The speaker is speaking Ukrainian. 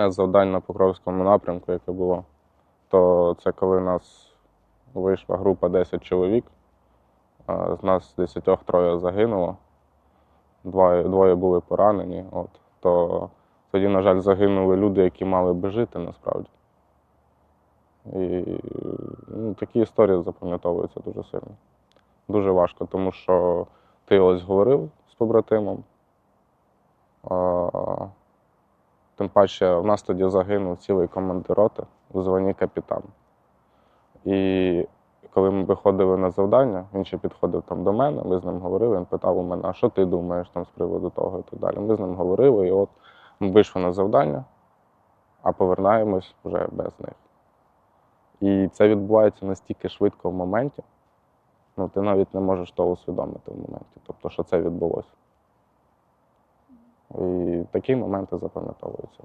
одне з завдань на Покровському напрямку, яке було, то це коли у нас вийшла група 10 чоловік. З нас 10 троє загинуло, двоє, двоє були поранені. От, то тоді, на жаль, загинули люди, які мали би жити насправді. І ну, такі історії запам'ятовуються дуже сильно. Дуже важко, тому що ти ось говорив з побратимом. Тим паче, в нас тоді загинув цілий командир роти у званні капітан. І коли ми виходили на завдання, він ще підходив там до мене, ми з ним говорили, він питав у мене, а що ти думаєш там з приводу того і так далі. Ми з ним говорили, і от ми вийшли на завдання, а повернаємось вже без них. І це відбувається настільки швидко в моменті, ну ти навіть не можеш того усвідомити в моменті, тобто, що це відбулося. І такі моменти запам'ятовуються.